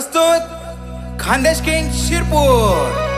प्रस्तुत खानदेश किंग शिरपूर.